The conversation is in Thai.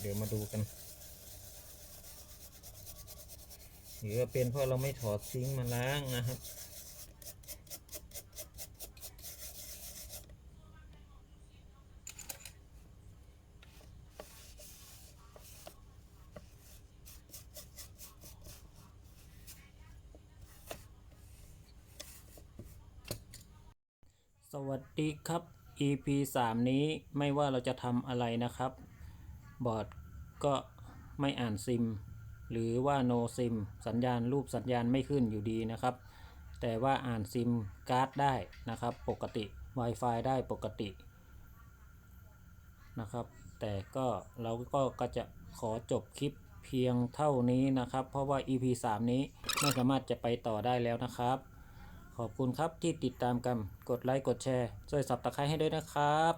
เดี๋ยวมาดูกันหรือว่าเป็นเพราะเราไม่ถอดซิงค์มาล้างนะครับ สวัสดีครับ EP 3 นี้ไม่ว่าเราจะทำอะไรนะครับ บอร์ดก็ไม่อ่านซิม หรือว่า no ซิมสัญญาณรูปสัญญาณไม่ขึ้นอยู่ดีนะครับ แต่ว่าอ่านซิมการ์ดได้นะครับ ปกติ Wi-Fi ได้ปกตินะครับ แต่ก็เราก็ก็จะขอจบคลิปเพียงเท่านี้นะครับ เพราะว่า EP 3 นี้ไม่สามารถจะไปต่อได้แล้วนะครับ ขอบคุณครับที่ติดตามกัน กดไลค์ กดแชร์ ช่วยสับตะไคร้ให้ด้วยนะครับ